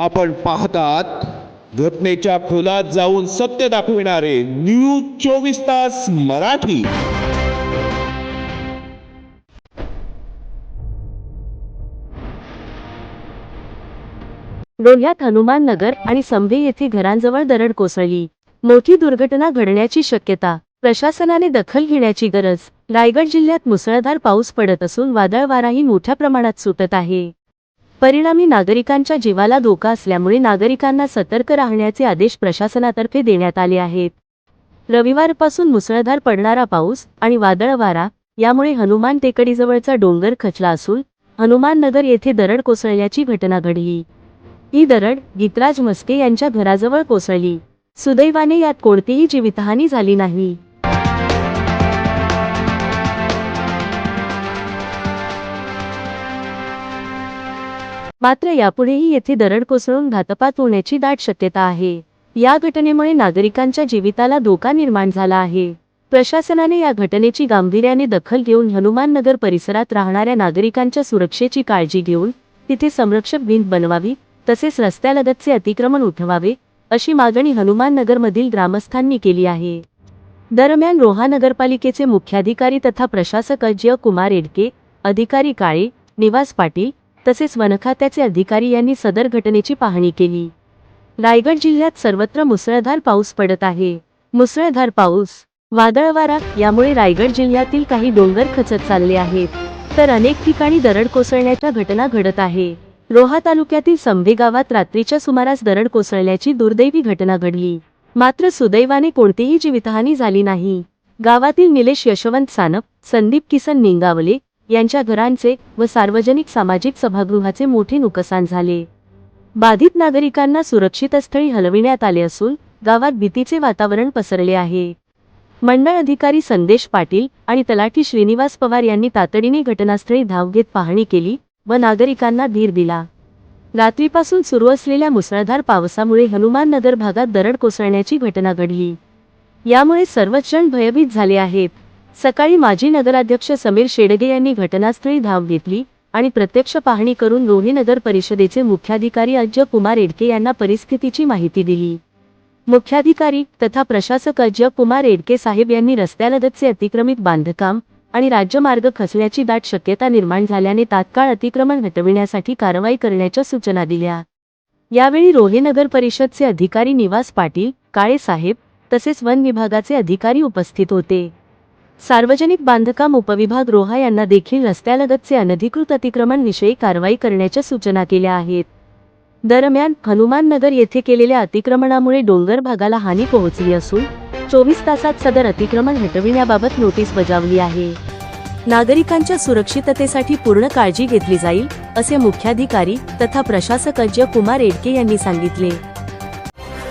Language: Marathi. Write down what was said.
आपण पाहतात घटनेच्या खोलात जाऊन सत्य दाखविणारे न्यूज चोवीस तास मराठी. रोह्यात हनुमान नगर आणि संभे येथे घरांजवळ दरड कोसळली. मोठी दुर्घटना घडण्याची शक्यता प्रशासनाने दखल घेण्याची गरज. रायगड जिल्ह्यात मुसळधार पाऊस पडत असून वादळ वाराही मोठ्या प्रमाणात सुटत आहे. परिणामी नागरिकांच्या जीवाला धोका असल्यामुळे नागरिकांना सतर्क राहण्याचे आदेश प्रशासनातर्फे देण्यात आले आहेत. रविवारपासून मुसळधार पडणारा पाऊस आणि वादळ वारा यामुळे हनुमान टेकडीजवळचा डोंगर खचला असून हनुमान नगर येथे दरड कोसळल्याची घटना घडली. ही दरड गीतराज मस्के यांच्या घराजवळ कोसळली. सुदैवाने यात कोणतीही जीवितहानी झाली नाही. मात्र यापुढेही येथे दरड कोसळून घातपात होण्याची दाट शक्यता आहे. या घटनेमुळे नागरिकांच्या जीविताला धोका निर्माण झाला आहे. प्रशासनाने या घटनेची गांभीर्याने दखल घेऊन हनुमान नगर परिसरात राहणाऱ्या नागरिकांच्या सुरक्षेची काळजी घेऊन तिथे संरक्षक भिंत बनवावी तसेच रस्त्यालगतचे अतिक्रमण उठवावे अशी मागणी हनुमाननगरमधील ग्रामस्थांनी केली आहे. दरम्यान रोहा नगरपालिकेचे मुख्याधिकारी तथा प्रशासक अजय कुमार एडके अधिकारी काळे निवास पाटील तसेच वनखात्याचे अधिकारी यांनी सदर घटनेची पाहणी केली. रायगड जिल्ह्यात सर्वत्र मुसळधार पाऊस पडत आहे. मुसळधार पाऊस वादळ वारा यामुळे रायगड जिल्ह्यातील काही डोंगर खचत चालले आहेत. तर अनेक ठिकाणी दरड कोसळण्याच्या घटना घडत आहे. रोहा तालुक्यातील संभे गावात रात्रीच्या सुमारास दरड कोसळल्याची दुर्दैवी घटना घडली. मात्र सुदैवाने कोणतीही जीवितहानी झाली नाही. गावातील निलेश यशवंत सानप संदीप किसन निंगावले यांच्या घरांचे व सार्वजनिक सामाजिक सभागृहाचे मोठे नुकसान झाले. बाधित नागरिकांना सुरक्षित स्थळी हलविण्यात आले असून गावात भीतीचे वातावरण पसरले आहे. मंडळ अधिकारी संदेश पाटील आणि तलाठी श्रीनिवास पवार यांनी तातडीने घटनास्थळी धाव घेत पाहणी केली व नागरिकांना धीर दिला. रात्रीपासून सुरू असलेल्या मुसळधार पावसामुळे हनुमान नगर भागात दरड कोसळण्याची घटना घडली. यामुळे सर्वच जण भयभीत झाले आहेत. सकाळी माजी नगराध्यक्ष समीर शेडगे यांनी घटनास्थळी धाव घेतली आणि प्रत्यक्ष पाहणी करून लोणी नगर परिषदेचे मुख्याधिकारी अजय कुमार एडके यांना परिस्थितीची माहिती दिली. मुख्याधिकारी तथा प्रशासक अजय कुमार एडके साहेब यांनी रस्त्यालगतचे अतिक्रमित बांधकाम आणि राज्यमार्ग खचण्याची दाट शक्यता निर्माण झाल्याने तात्काळ अतिक्रमण हटविण्यासाठी कारवाई करण्याच्या सूचना दिल्या. यावेळी रोहे नगर परिषदचे अधिकारी निवास पाटील काळे साहेब तसेच वन विभागाचे अधिकारी उपस्थित होते. सार्वजनिक बांधकाम उपविभाग रोहा यांना देखील रस्त्यालगतचे अनधिकृत अतिक्रमणविषयी कारवाई करण्याच्या सूचना केल्या आहेत. दरम्यान हनुमान नगर येथे केलेल्या अतिक्रमणामुळे डोंगर भागाला हानी पोहोचली असून चोवीस तासात सदर अतिक्रमण हटविण्याबाबत नोटीस बजावली आहे. नागरिकांच्या सुरक्षिततेसाठी पूर्ण काळजी घेतली जाईल असे मुख्याधिकारी तथा प्रशासक अजय कुमार एडके यांनी सांगितले.